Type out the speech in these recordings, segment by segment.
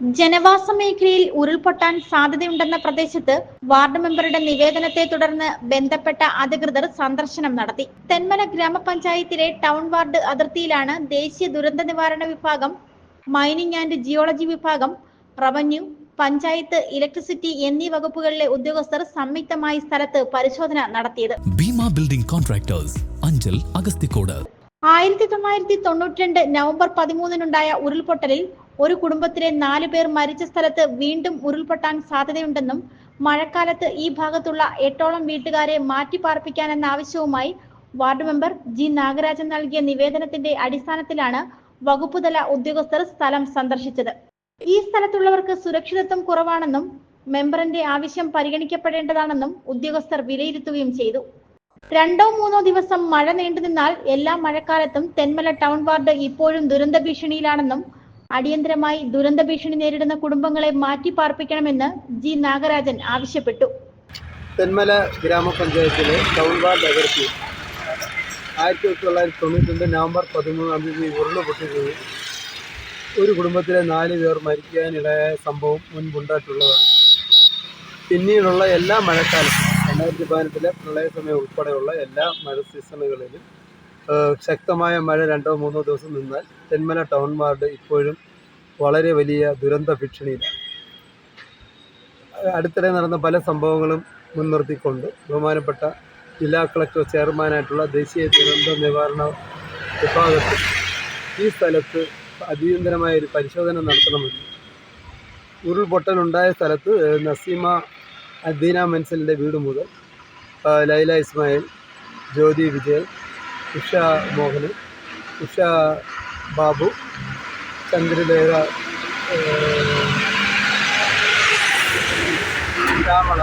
ജനവാസ മേഖലയിൽ ഉരുൾപൊട്ടാൻ സാധ്യതയുണ്ടെന്ന പ്രദേശത്ത് വാർഡ് മെമ്പറുടെ നിവേദനത്തെ തുടർന്ന് ബന്ധപ്പെട്ട അധികൃതർ സന്ദർശനം നടത്തി. തെന്മല ഗ്രാമപഞ്ചായത്തിലെ ടൗൺ വാർഡ് അതിർത്തിയിലാണ് ദേശീയ ദുരന്ത നിവാരണ വിഭാഗം മൈനിങ് ആൻഡ് ജിയോളജി വിഭാഗം റവന്യൂ പഞ്ചായത്ത് ഇലക്ട്രിസിറ്റി എന്നീ വകുപ്പുകളിലെ ഉദ്യോഗസ്ഥർ സംയുക്തമായി സ്ഥലത്ത് പരിശോധന നടത്തിയത്. Bheema building contractors Anchal Agasthikode. ആയിരത്തി തൊള്ളായിരത്തി തൊണ്ണൂറ്റിരണ്ട് നവംബർ പതിമൂന്നിനുണ്ടായ ഉരുൾപൊട്ടലിൽ ഒരു കുടുംബത്തിലെ നാല് പേർ മരിച്ച സ്ഥലത്ത് വീണ്ടും ഉരുൾപൊട്ടാൻ സാധ്യതയുണ്ടെന്നും മഴക്കാലത്ത് ഈ ഭാഗത്തുള്ള എട്ടോളം വീട്ടുകാരെ മാറ്റിപ്പാർപ്പിക്കാനെന്ന ആവശ്യവുമായി വാർഡ് മെമ്പർ ജി നാഗരാജൻ നൽകിയ നിവേദനത്തിന്റെ അടിസ്ഥാനത്തിലാണ് വകുപ്പുതല ഉദ്യോഗസ്ഥർ സ്ഥലം സന്ദർശിച്ചത്. ഈ സ്ഥലത്തുള്ളവർക്ക് സുരക്ഷിതത്വം കുറവാണെന്നും മെമ്പറിന്റെ ആവശ്യം പരിഗണിക്കപ്പെടേണ്ടതാണെന്നും ഉദ്യോഗസ്ഥർ വിലയിരുത്തുകയും ചെയ്തു. രണ്ടോ മൂന്നോ ദിവസം മഴ നീണ്ടുനിന്നാൽ എല്ലാ മഴക്കാലത്തും തെന്മല ടൗൺ വാർഡ് ഇപ്പോഴും ദുരന്ത ഭീഷണിയിലാണെന്നും അടിയന്തരമായി ദുരന്ത ഭീഷണി നേരിടുന്ന കുടുംബങ്ങളെ മാറ്റി പാർപ്പിക്കണമെന്ന് ജി നാഗരാജൻ ആവശ്യപ്പെട്ടു. തെന്മല ഗ്രാമപഞ്ചായത്തിലെ ടൗൺ വാർഡ് ആയിരത്തി തൊള്ളായിരത്തി തൊണ്ണൂറ്റി നവംബർ പതിമൂന്നാം തീയതി ഉരുൾ പൊട്ടുകയും ഒരു കുടുംബത്തിലെ നാല് പേർ മരിക്കാനിടയായ സംഭവം മുൻപുണ്ടായിട്ടുള്ളതാണ് പിന്നീടുള്ള എല്ലാ മഴക്കാലത്തും രണ്ടായിരത്തി പതിനെട്ടിലെ പ്രളയ സമയം ഉൾപ്പെടെയുള്ള എല്ലാ മഴ സീസണുകളിലും ശക്തമായ മഴ രണ്ടോ മൂന്നോ ദിവസം നിന്നാൽ തെന്മല ടൗൺ വാർഡ് ഇപ്പോഴും വളരെ വലിയ ദുരന്ത ഭീഷണിയിലാണ്. അടുത്തിടെ നടന്ന പല സംഭവങ്ങളും മുൻനിർത്തിക്കൊണ്ട് ബഹുമാനപ്പെട്ട ജില്ലാ കളക്ടർ ചെയർമാനായിട്ടുള്ള ദേശീയ ദുരന്ത നിവാരണ വിഭാഗത്തിൽ ഈ സ്ഥലത്ത് അടിയന്തരമായ ഒരു പരിശോധന നടത്തണമെന്ന് ഉരുൾപൊട്ടലുണ്ടായ സ്ഥലത്ത് നസീമ അദീന മെൻസലിന്റെ വീട് മുതൽ ലൈല ഇസ്മായിൽ ജ്യോതി വിജയൻ ഉഷ മോഹന് ഉഷ ബാബു ചന്ദ്രലേഖ ശ്യാമള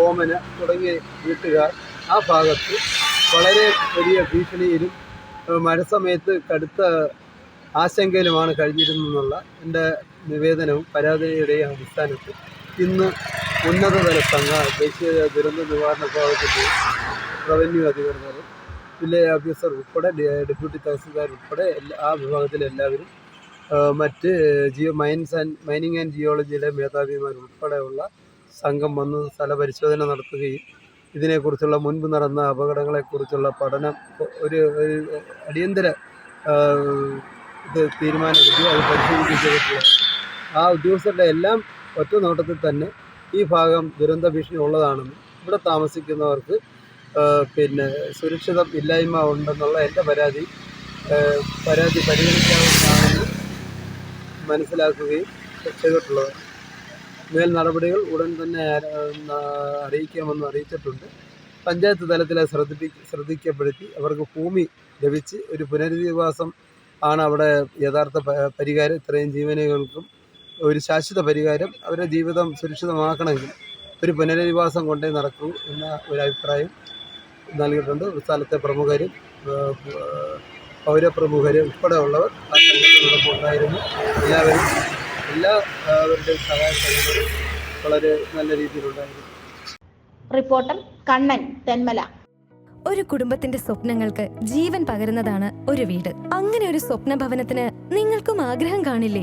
ഓമന തുടങ്ങിയ വീട്ടുകാർ ആ ഭാഗത്ത് വളരെ വലിയ ഭീഷണിയിലും മഴ സമയത്ത് കടുത്ത ആശങ്കയിലുമാണ് കഴിഞ്ഞിരുന്നെന്നുള്ള എന്റെ നിവേദനവും പരാതിയുടെയും അടിസ്ഥാനത്തിൽ ഇന്ന് ഉന്നതതല സംഘ ദേശീയ ദുരന്ത നിവാരണ വിഭാഗത്തിന്റെ റവന്യൂ അധികൃതരും വില്ലേജ് ഓഫീസർ ഉൾപ്പെടെ ഡെപ്യൂട്ടി തഹസിൽദാർ ഉൾപ്പെടെ ആ വിഭാഗത്തിലെ എല്ലാവരും മറ്റ് geo mines and mining and ജിയോളജിയിലെ മേധാവിമാർ ഉൾപ്പെടെയുള്ള സംഘം വന്ന് സ്ഥലപരിശോധന നടത്തുകയും ഇതിനെക്കുറിച്ചുള്ള മുൻപ് നടന്ന അപകടങ്ങളെക്കുറിച്ചുള്ള പഠനം ഒരു ഒരു അടിയന്തര ഇത് തീരുമാനമെടുക്കുകയും അത് പരിശോധിക്കുകയും ചെയ്തിട്ടുള്ളത്. ആ ഉദ്യോഗസ്ഥരുടെ എല്ലാം ഒറ്റ നോട്ടത്തിൽ തന്നെ ഈ ഭാഗം ദുരന്ത ഭീഷണി ഉള്ളതാണെന്നും ഇവിടെ താമസിക്കുന്നവർക്ക് പിന്നെ സുരക്ഷിതം ഇല്ലായ്മ ഉണ്ടെന്നുള്ള എന്റെ പരാതി. പരാതി പരിഗണിക്കാവുന്നതാണെന്ന് മനസ്സിലാക്കുകയും ചെയ്തിട്ടുള്ളത്. മേൽ നടപടികൾ ഉടൻ തന്നെ അറിയിക്കാമെന്ന് അറിയിച്ചിട്ടുണ്ട്. പഞ്ചായത്ത് തലത്തിൽ ശ്രദ്ധി ശ്രദ്ധിക്കപ്പെടുത്തി അവർക്ക് ഭൂമി ലഭിച്ച് ഒരു പുനരധിവാസം ആണ് അവിടെ യഥാർത്ഥ പരിഹാരം. ഇത്രയും ജീവനുകൾക്കും ഒരു ശാശ്വത പരിഹാരം അവരുടെ ജീവിതം സുരക്ഷിതമാക്കണമെങ്കിൽ ഒരു പുനരധിവാസം കൊണ്ടേ നടക്കൂ എന്ന ഒരു അഭിപ്രായം നൽകിയിട്ടുണ്ട്. സ്ഥലത്തെ പ്രമുഖരും പൗരപ്രമുഖരും ഉൾപ്പെടെയുള്ളവർ ആ സംഘത്തിനോടൊപ്പം ഉണ്ടായിരുന്നു. എല്ലാവരും എല്ലാവരുടെയും സഹായ സഹകരണം വളരെ നല്ല രീതിയിലുണ്ടായിരുന്നു റിപ്പോർട്ടർ കണ്ണൻ തെന്മല. ഒരു കുടുംബത്തിന്റെ സ്വപ്നങ്ങൾക്ക് ജീവൻ പകരുന്നതാണ് ഒരു വീട്. അങ്ങനെ ഒരു സ്വപ്ന ഭവനത്തിന് നിങ്ങൾക്കും ആഗ്രഹം കാണില്ലേ?